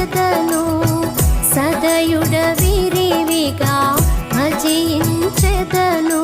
భజించెదను సదయుడ విరివిగా భజించెదను.